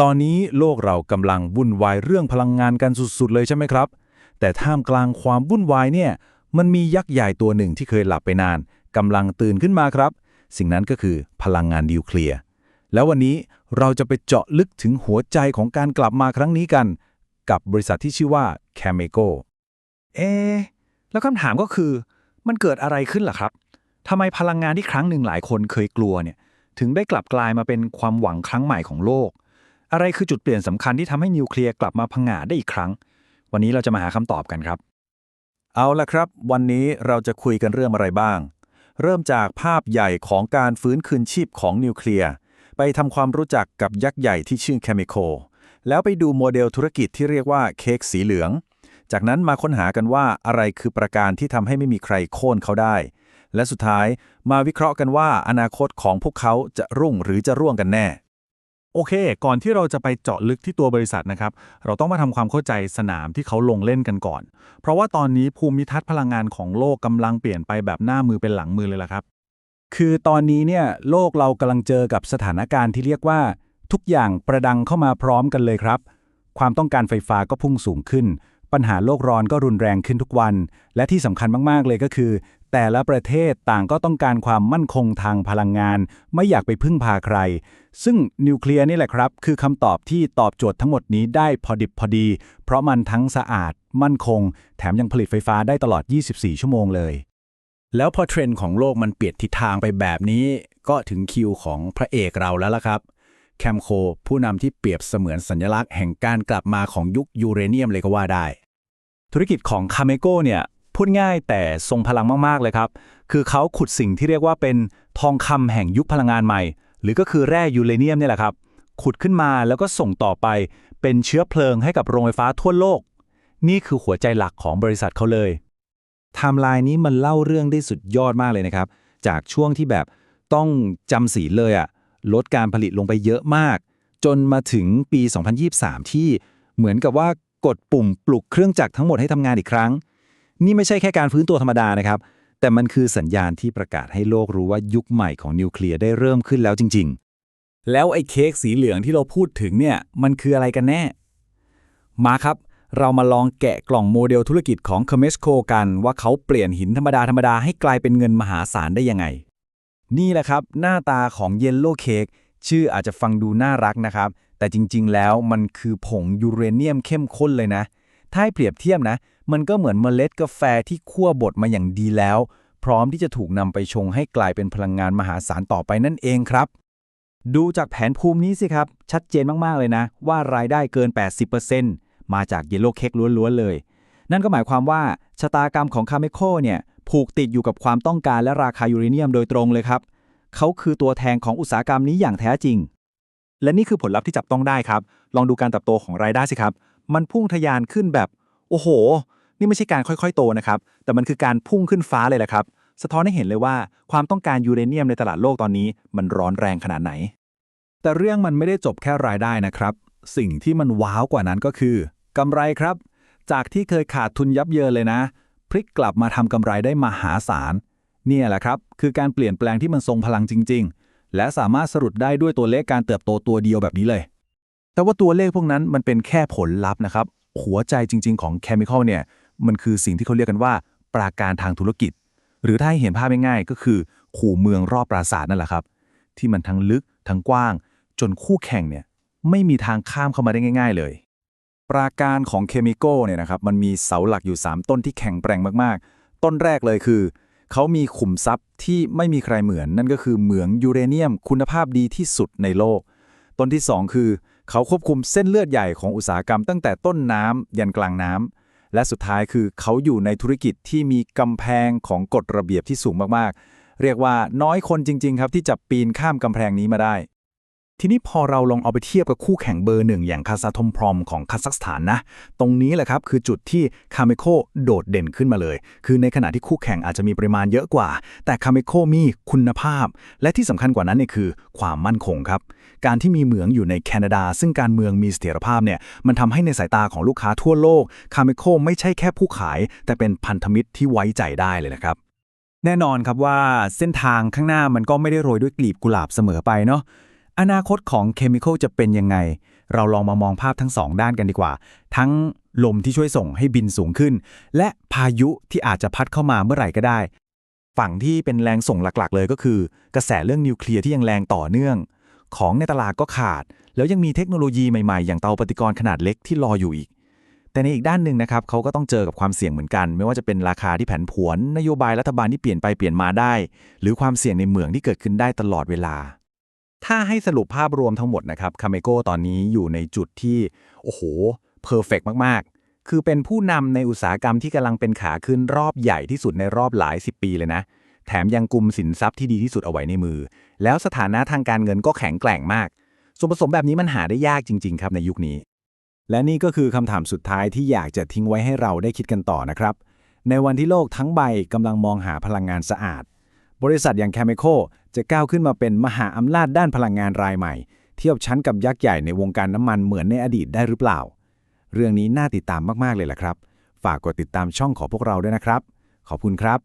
ตอนนี้โลกเรากำลังวุ่นวายเรื่องพลังงานกันสุดๆ เลยใช่ไหมครับ แต่ท่ามกลางความวุ่นวายเนี่ย มันมียักษ์ใหญ่ตัวหนึ่งที่เคยหลับไปนานกำลังตื่นขึ้นมาครับ สิ่งนั้นก็คือพลังงานนิวเคลียร์ แล้ววันนี้เราจะไปเจาะลึกถึงหัวใจของการกลับมาครั้งนี้กัน กับบริษัทที่ชื่อว่า Cameco เอะแล้วคำถามก็คือ มันเกิดอะไรขึ้นล่ะครับทำไมพลังงานที่ครั้งหนึ่งหลายคนเคยกลัวเนี่ย ถึงได้กลับกลายมาเป็นความหวังครั้งใหม่ของโลก อะไรคือจุดเปลี่ยนสำคัญที่ทำให้นิวเคลียร์กลับมาพังงาดได้อีกครั้ง วันนี้เราจะมาหาคำตอบกันครับ เอาละครับ วันนี้เราจะคุยกันเรื่องอะไรบ้าง เริ่มจากภาพใหญ่ของการฟื้นคืนชีพของนิวเคลียร์ไปทำความรู้จักกับยักษ์ใหญ่ที่ชื่อ Chemical แล้วไปดูโมเดลธุรกิจที่เรียกว่าเค้กสีเหลือง จากนั้นมาค้นหากันว่าอะไรคือประการที่ทำให้ไม่มีใครโค่นเขาได้ และสุดท้ายมาวิเคราะห์กันว่าอนาคตของพวกเขาจะรุ่งหรือจะร่วงกันแน่ โอเค ก่อนที่เราจะไปเจาะลึกที่ตัวบริษัทนะครับ เราต้องมาทำความเข้าใจสนามที่เขาลงเล่นกันก่อน เพราะว่าตอนนี้ภูมิทัศน์พลังงานของโลกกำลังเปลี่ยนไปแบบหน้ามือเป็นหลังมือเลยล่ะครับ คือตอนนี้เนี่ยโลกเรากำลังเจอกับสถานการณ์ที่เรียกว่า ทุกอย่างประดังเข้ามาพร้อมกันเลยครับ ความต้องการไฟฟ้าก็พุ่งสูงขึ้น ปัญหาโลกร้อนก็รุนแรงขึ้นทุกวัน และที่สำคัญมากๆเลยก็คือ แต่ละประเทศต่างก็ต้องการความมั่นคงทางพลังงาน ไม่อยากไปพึ่งพาใคร ซึ่งนิวเคลียร์นี่แหละครับ คือคำตอบที่ตอบโจทย์ทั้งหมดนี้ได้พอดิบพอดี เพราะมันทั้งสะอาด มั่นคง แถมยังผลิตไฟฟ้าได้ตลอด 24 ชั่วโมงเลย แล้วพอเทรนด์ของโลกมันเปลี่ยนทิศทางไปแบบนี้ ก็ถึงคิวของพระเอกเราแล้วล่ะครับ แคมโคผู้นำที่เปรียบเสมือนสัญลักษณ์แห่งการกลับมาของยุคยูเรเนียมเลยก็ว่าได้ ธุรกิจของคาเมโกเนี่ยพูดง่ายแต่ทรงพลังมาก ๆ เลยครับ คือเขาขุดสิ่งที่เรียกว่าเป็นทองคำแห่งยุคพลังงานใหม่ หรือก็คือแร่ยูเรเนียมนี่แหละครับ ขุดขึ้นมาแล้วก็ส่งต่อไปเป็นเชื้อเพลิงให้กับโรงไฟฟ้าทั่วโลก นี่คือหัวใจหลักของบริษัทเขาเลยไทม์ไลน์นี้มันเล่าเรื่องได้สุดยอดมากเลยนะครับ จากช่วงที่แบบต้องจำศีเลยอะ ลดการผลิตลงไปเยอะมาก จนมาถึงปี 2023 ที่เหมือนกับว่ากดปุ่มปลุกเครื่องจักรทั้งหมดให้ทำงานอีกครั้ง นี่ไม่ใช่แค่การฟื้นตัวธรรมดานะครับ แต่มันคือสัญญาณที่ประกาศให้โลกรู้ว่ายุคใหม่ของนิวเคลียร์ได้เริ่มขึ้นแล้วจริง ๆ แล้วไอ้เค้กสีเหลืองที่เราพูดถึงเนี่ยมันคืออะไรกันแน่ มาครับเรามาลองแกะกล่องโมเดลธุรกิจของ c o m e s c o กันว่าเขาเปลี่ยนหินธรรมดาธรรมดาให้กลายเป็นเงินมหาศาลได้ยังไง นี่แหละครับ หน้าตาของเยลโล่เค้กชื่ออาจจะฟังดูน่ารักนะครับ แต่จริงๆแล้วมันคือผงยูเรเนียมเข้มข้นเลยนะ ถ้าให้เปรียบเทียบนะ มันก็เหมือนเมล็ดกาแฟที่คั่วบดมาอย่างดีแล้ว พร้อมที่จะถูกนำไปชงให้กลายเป็นพลังงานมหาศาลต่อไปนั่นเองครับ ดูจากแผนภูมินี้สิครับ ชัดเจนมากๆเลยนะ ว่ารายได้เกิน 80%มาจากเยลโล่เค้กล้วนๆเลย นั่นก็หมายความว่าชะตากรรมของคาเมโคเนี่ย ผูกติดอยู่กับความต้องการและราคายูเรเนียมโดยตรงเลยครับ เขาคือตัวแทนของอุตสาหกรรมนี้อย่างแท้จริง และนี่คือผลลัพธ์ที่จับต้องได้ครับ ลองดูการเติบโตของรายได้สิครับ มันพุ่งทะยานขึ้นแบบ โอ้โห นี่ไม่ใช่การค่อยๆ โตนะครับ แต่มันคือการพุ่งขึ้นฟ้าเลยแหละครับ สะท้อนให้เห็นเลยว่าความต้องการยูเรเนียมในตลาดโลกตอนนี้ มันร้อนแรงขนาดไหน แต่เรื่องมันไม่ได้จบแค่รายได้นะครับ สิ่งที่มันว้าวกว่านั้นก็คือกำไรครับ จากที่เคยขาดทุนยับเยินเลยนะ พลิกกลับมาทำกำไรได้มหาศาล เนี่ยแหละครับ คือการเปลี่ยนแปลงที่มันทรงพลังจริง ๆ และสามารถสรุปได้ด้วยตัวเลขการเติบโตตัวเดียวแบบนี้เลย แต่ว่าตัวเลขพวกนั้นมันเป็นแค่ผลลัพธ์นะครับ หัวใจจริง ๆ ของเคมีคอลเนี่ยมันคือสิ่งที่เขาเรียกกันว่า ปราการทางธุรกิจ หรือถ้าให้เห็นภาพง่ายๆก็คือขู่เมืองรอบปราสาทนั่นแหละครับ ที่มันทั้งลึกทั้งกว้าง จนคู่แข่งเนี่ยไม่มีทางข้ามเข้ามาได้ง่าย ๆ เลย ปราการของเคมีโก้เนี่ยนะครับมันมีเสาหลักอยู่ 3 ต้นที่แข็งแกร่งมากๆ ต้นแรกเลยคือ เขามีขุมทรัพย์ที่ไม่มีใครเหมือน นั่นก็คือเหมืองยูเรเนียมคุณภาพดีที่สุดในโลก ต้นที่ 2 คือ เขาควบคุมเส้นเลือดใหญ่ของอุตสาหกรรมตั้งแต่ต้นน้ำยันกลางน้ำและสุดท้ายคือเขาอยู่ในธุรกิจที่มีกำแพงของกฎระเบียบที่สูงมากๆ เรียกว่าน้อยคนจริง ๆ ครับที่จะปีนข้ามกำแพงนี้มาได้ ทีนี้พอเราลองเอาไปเทียบกับคู่แข่งเบอร์หนึ่งอย่างคาซาทอมพรอมของคาซัคสถานนะ ตรงนี้แหละครับคือจุดที่คาเมโคโดดเด่นขึ้นมาเลย คือในขณะที่คู่แข่งอาจจะมีปริมาณเยอะกว่า แต่คาเมโคมีคุณภาพ และที่สำคัญกว่านั้นเนี่ยคือ ความมั่นคงครับ การที่มีเหมืองอยู่ในแคนาดา ซึ่งการเมืองมีเสถียรภาพเนี่ยมันทำให้ในสายตาของลูกค้าทั่วโลกคาเมโคไม่ใช่แค่ผู้ขาย แต่เป็นพันธมิตรที่ไว้ใจได้เลยนะครับแน่นอนครับว่าเส้นทางข้างหน้ามันก็ไม่ได้โรยด้วยกลีบกุหลาบเสมอไปเนาะ อนาคตของเคมีคอลจะเป็นยังไง เราลองมามองภาพทั้งสองด้านกันดีกว่า ทั้งลมที่ช่วยส่งให้บินสูงขึ้น และพายุที่อาจจะพัดเข้ามาเมื่อไหร่ก็ได้ ฝั่งที่เป็นแรงส่งหลักๆ เลยก็คือ กระแสเรื่องนิวเคลียร์ที่ยังแรงต่อเนื่อง ของในตลาดก็ขาด แล้วยังมีเทคโนโลยีใหม่ๆ อย่างเตาปฏิกรณ์ขนาดเล็กที่รออยู่อีก แต่ในอีกด้านหนึ่งนะครับเขาก็ต้องเจอกับความเสี่ยงเหมือนกัน ไม่ว่าจะเป็นราคาที่ผันผวน นโยบายรัฐบาลที่เปลี่ยนไปเปลี่ยนมาได้ หรือความเสี่ยงในเหมืองที่เกิดขึ้นได้ตลอดเวลา ถ้าให้สรุปภาพรวมทั้งหมดนะครับคาเมโกตอนนี้อยู่ในจุดที่ โอ้โหเพอร์เฟกมาก ๆ คือเป็นผู้นำในอุตสาหกรรมที่กำลังเป็นขาขึ้นรอบใหญ่ที่สุดในรอบหลายสิบปีเลยนะ แถมยังกุมสินทรัพย์ที่ดีที่สุดเอาไว้ในมือ แล้วสถานะทางการเงินก็แข็งแกร่งมาก ส่วนผสมแบบนี้มันหาได้ยากจริง ๆ ครับในยุคนี้ และนี่ก็คือคำถามสุดท้ายที่อยากจะทิ้งไว้ให้เราได้คิดกันต่อนะครับ ในวันที่โลกทั้งใบกำลังมองหาพลังงานสะอาด บริษัทอย่าง Chemical จะก้าวขึ้นมาเป็นมหาอำนาจด้านพลังงานรายใหม่ เทียบชั้นกับยักษ์ใหญ่ในวงการน้ำมันเหมือนในอดีตได้หรือเปล่า เรื่องนี้น่าติดตามมากๆเลยล่ะครับ ฝากกดติดตามช่องของพวกเราด้วยนะครับ ขอบคุณครับ